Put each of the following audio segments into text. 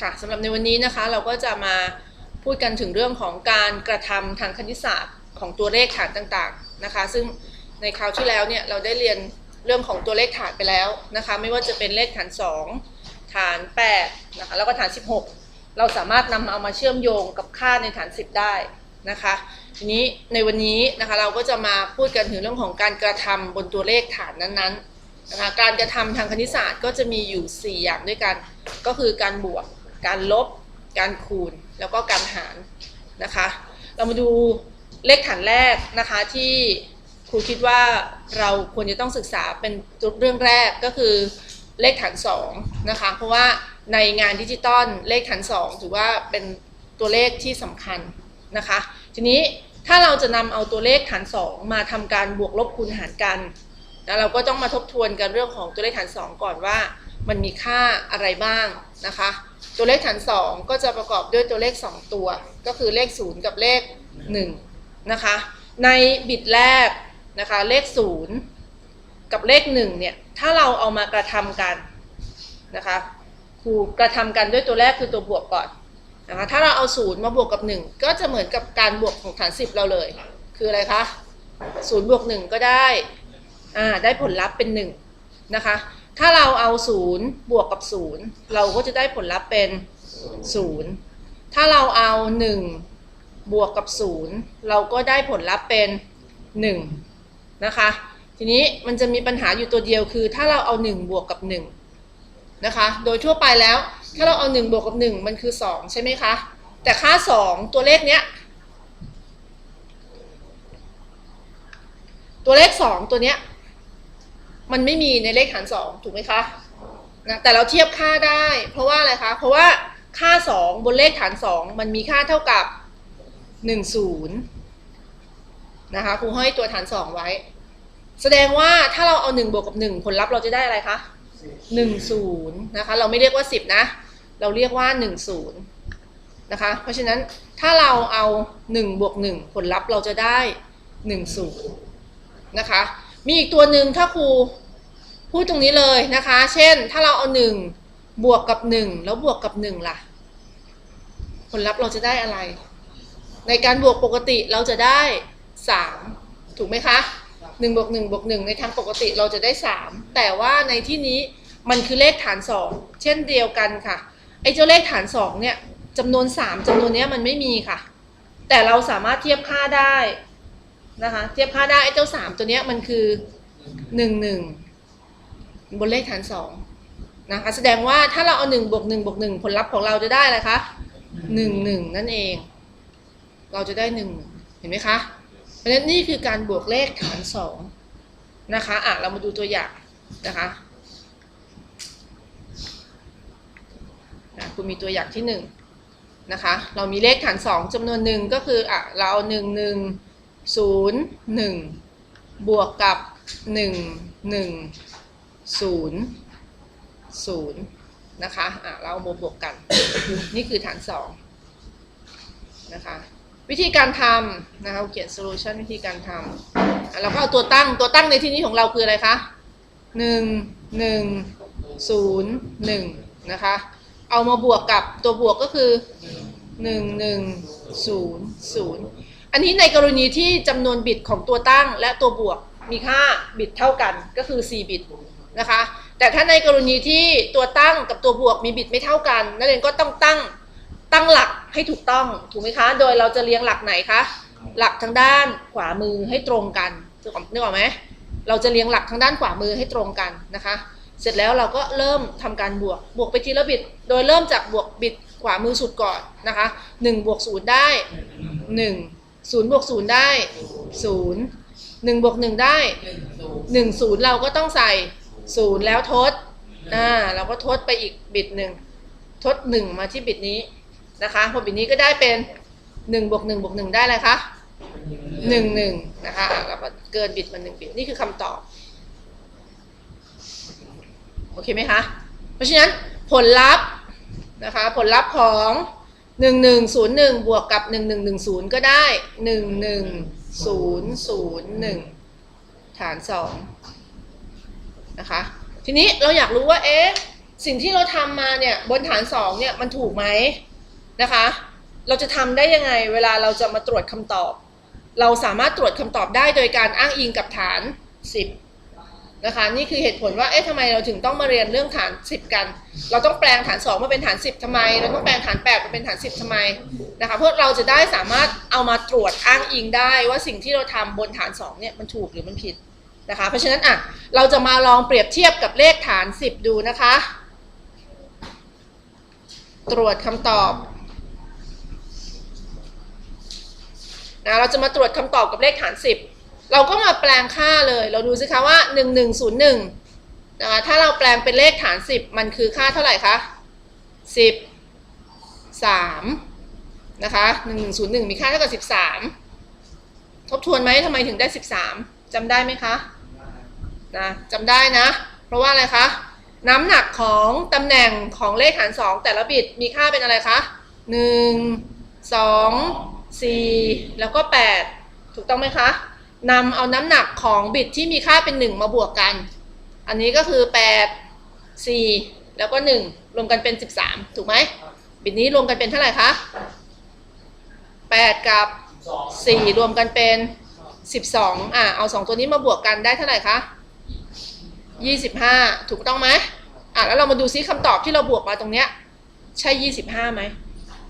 ค่ะสำหรับในวันนี้นะคะเราก็จะมาพูดกันถึงเรื่องของการกระทำทางคณิตศาสตร์ของตัวเลขฐานต่างๆนะคะ ซึ่งในคราวที่แล้วเนี่ยเราได้เรียนเรื่องของตัวเลขฐานไปแล้วนะคะ ไม่ว่าจะเป็นเลขฐาน 2 ฐาน8นะคะแล้วก็ฐาน 16 เราสามารถนำเอามาเชื่อมโยงกับค่าในฐาน 10 ได้นะคะทีนี้ในวันนี้นะคะเราก็จะมาพูดกันถึงเรื่องของการกระทำบนตัวเลขฐานนั้นๆนะคะการกระทำทางคณิตศาสตร์ก็จะมีอยู่ 4 อย่างด้วยกัน ก็คือการบวก การลบ การคูณ แล้วก็การหารนะคะ เรามาดูเลขฐานแรกนะคะที่ครูคิดว่าเราควรจะต้องศึกษาเป็นเรื่องแรกก็คือเลขฐาน2นะคะเพราะว่าในงานดิจิตอลเลขฐาน2ถือว่าเป็นตัวเลขที่สำคัญนะคะ ทีนี้ถ้าเราจะนำเอาตัวเลขฐาน 2 มาทำการบวกลบคูณหารกันนะเราก็ต้องมาทบทวนกันเรื่องของตัวเลขฐาน 2 ก่อนว่า มันมีค่าอะไรบ้างนะคะ ตัวเลขฐาน 2 ก็จะประกอบด้วยตัวเลข 2 ตัว ก็คือเลข 0 กับเลข1นะคะ ในบิตแรกนะคะเลข 0 กับเลข1เนี่ยถ้าเราเอามากระทำกันนะคะครูกระทำกันด้วยตัวแรกคือตัวบวกก่อนนะคะถ้าเราเอา 0 มาบวกกับ 1 ก็จะเหมือนกับการบวกของฐาน 10 เราเลย คืออะไรคะ0บวก1ก็ได้อ่าได้ผลลัพธ์เป็น1นะคะ ถ้าเราเอา0บวกกับ0เราก็จะได้ผลลัพธ์เป็น0ถ้าเราเอา1บวกกับ0เราก็ได้ผลลัพธ์เป็น1นะคะ ทีนี้มันจะมีปัญหาอยู่ตัวเดียวคือ ถ้าเราเอา1บวกกับ1นะคะ โดยทั่วไปแล้ว ถ้าเราเอา1บวกกับ1มันคือ2ใช่ไหมคะ แต่ค่า2ตัวเลขเนี้ย ตัวเลข2ตัวเนี้ย มันไม่มีในเลขฐานสองถูกไหมคะนะแต่เราเทียบค่าได้ เพราะว่าอะไรคะ เพราะว่าค่า 2 บนเลขฐาน 2 มันมีค่าเท่ากับ 1 0นะคะครูให้ตัวฐาน 2 ไว้ แสดงว่าถ้าเราเอา 1 บวกกับ 1 ผลลัพธ์เราจะได้อะไรคะ1 0นะคะเราไม่เรียกว่า 10 นะ เราเรียกว่า 1 0นะคะเพราะฉะนั้นถ้าเราเอา 1 บวก 1 ผลลัพธ์เราจะได้ 1 0นะคะ มีอีกตัวหนึ่งถ้าครูพูดตรงนี้เลยนะคะ เช่น ถ้าเราเอาหนึ่งบวกกับหนึ่งแล้วบวกกับหนึ่งล่ะ ผลลัพธ์เราจะได้อะไร ในการบวกปกติเราจะได้สามถูกไหมคะหนึ่งบวกหนึ่งบวกหนึ่งในทางปกติเราจะได้สามแต่ว่าในที่นี้มันคือเลขฐานสองเช่นเดียวกันค่ะไอ้เจ้าเลขฐานสองเนี่ยจำนวนสามจำนวนเนี้ยมันไม่มีค่ะ แต่เราสามารถเทียบค่าได้ นะคะเทียบค่าได้ไอ้เจ้าสามตัวเนี้ยมันคือหนึ่งหนึ่งบนเลขฐานสองนะคะแสดงว่าถ้าเราเอาหนึ่งบวกหนึ่งบวกหนึ่งผลลัพธ์ของเราจะได้อะไรคะหนึ่งหนึ่งนั่นเอง เราจะได้หนึ่งเห็นไหมคะ เพราะฉะนั้นนี่คือการบวกเลขฐานสองนะคะอะเรามาดูตัวอย่างนะคะอะคุณมีตัวอย่างที่หนึ่งนะคะ เรามีเลขฐานสองจำนวนหนึ่งก็คืออะเราเอาหนึ่งหนึ่ง ศูนย์หนึ่งบวกกับหนึ่งหนึ่งศูนย์ศูนย์นะคะอะเราเอามาบวกกัน นี่คือฐานสองนะคะวิธีการทำนะคะเขียน solution วิธีการทำเราก็เอาตัวตั้งตัวตั้งในที่นี้ของเราคืออะไรคะหนึ่งหนึ่งศูนย์หนึ่งนะคะเอามาบวกกับตัวบวกก็คือหนึ่งหนึ่งศูนย์ศูนย์ อันนี้ในกรณีที่จำนวนบิตของตัวตั้งและตัวบวกมีค่าบิตเท่ากันก็คือ 4 บิตนะคะ แต่ถ้าในกรณีที่ตัวตั้งกับตัวบวกมีบิตไม่เท่ากัน นักเรียนก็ต้องตั้งตั้งหลักให้ถูกต้องถูกไหมคะ โดยเราจะเรียงหลักไหนคะ หลักทางด้านขวามือให้ตรงกันนึกออกไหมเราจะเรียงหลักทางด้านขวามือให้ตรงกันนะคะ เสร็จแล้วเราก็เริ่มทำการบวก บวกไปทีละบิต โดยเริ่มจากบวกบิตขวามือสุดก่อนนะคะ1บวก0ได้ 1 ศูนย์บวกศูนย์ได้ศูนย์หนึ่งบวกหนึ่งได้หนึ่งศูนย์เราก็ต้องใส่ศูนย์แล้วทดอ่าเราก็ทดไปอีกบิตหนึ่งทดหนึ่งมาที่บิตนี้นะคะพอบิตนี้ก็ได้เป็นหนึ่งบวกหนึ่งบวกหนึ่งได้อะไรคะหนึ่งหนึ่งนะคะเราก็เกินบิตมาหนึ่งบิตนี่คือคำตอบโอเคไหมคะ เพราะฉะนั้นผลลัพธ์นะคะผลลัพธ์ของ หนึ่งหนึ่งศูนย์หนึ่งบวกกับหนึ่งหนึ่งหนึ่งศูนย์ก็ได้หนึ่งหนึ่งศูนย์ศูนย์หนึ่งฐานสองนะคะ ทีนี้เราอยากรู้ว่าเอ๊ะสิ่งที่เราทำมาเนี่ยบนฐานสองเนี่ยมันถูกไหมนะคะ เราจะทำได้ยังไงเวลาเราจะมาตรวจคำตอบ เราสามารถตรวจคำตอบได้โดยการอ้างอิงกับฐาน 10 นะคะนี่คือเหตุผลว่าเอ๊ะทำไมเราถึงต้องมาเรียนเรื่องฐาน 10 กัน เราต้องแปลงฐาน 2 มาเป็นฐาน 10ทำไม เราต้องแปลงฐาน 8 มาเป็นฐาน 10ทำไมนะคะเพื่อเราจะได้สามารถเอามาตรวจอ้างอิงได้ว่าสิ่งที่เราทำบนฐาน 2 เนี่ยมันถูกหรือมันผิดนะคะเพราะฉะนั้นอะเราจะมาลองเปรียบเทียบกับเลขฐาน 10 ดูนะคะ ตรวจคำตอบนะเราจะมาตรวจคำตอบกับเลขฐาน 10 เราก็มาแปลงค่าเลย เราดูสิคะว่า 1101นะคะถ้าเราแปลงเป็นเลขฐาน 10 มันคือค่าเท่าไหร่คะ 10 3 นะคะ 1101 มีค่าเท่ากับ 13 ทบทวนไหมทำไมถึงได้ 13จำได้ไหมคะนะจำได้นะ เพราะว่าอะไรคะ น้ำหนักของตำแหน่งของเลขฐาน 2 แต่ละบิตมีค่าเป็นอะไรคะ 1 2 4 แล้วก็ 8 ถูกต้องไหมคะ นำเอาน้ำหนักของบิตที่มีค่าเป็น 1 มาบวกกัน อันนี้ก็คือ 8 4 แล้วก็ 1 รวมกันเป็น 13 ถูกไหม บิตนี้รวมกันเป็นเท่าไหร่คะ 8 กับ 4 รวมกันเป็น 12 อะ เอา 2 ตัวนี้มาบวกกันได้เท่าไหร่คะ 25 ถูกต้องไหมอะ แล้วเรามาดูซิคำตอบที่เราบวกมาตรงเนี้ย ใช่ 25ไหม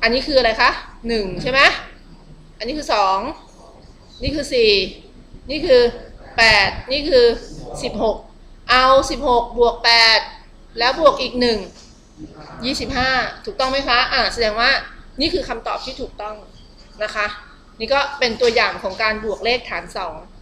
อันนี้คืออะไรคะ 1 ใช่ไหม อันนี้คือ 2 นี่คือ 4 นี่คือ 8 นี่คือ 16 เอา 16 บวก 8 แล้วบวกอีก 1 25 ถูกต้องไหมคะ อ่าแสดงว่านี่คือคำตอบที่ถูกต้องนะคะ นี่ก็เป็นตัวอย่างของการบวกเลขฐาน 2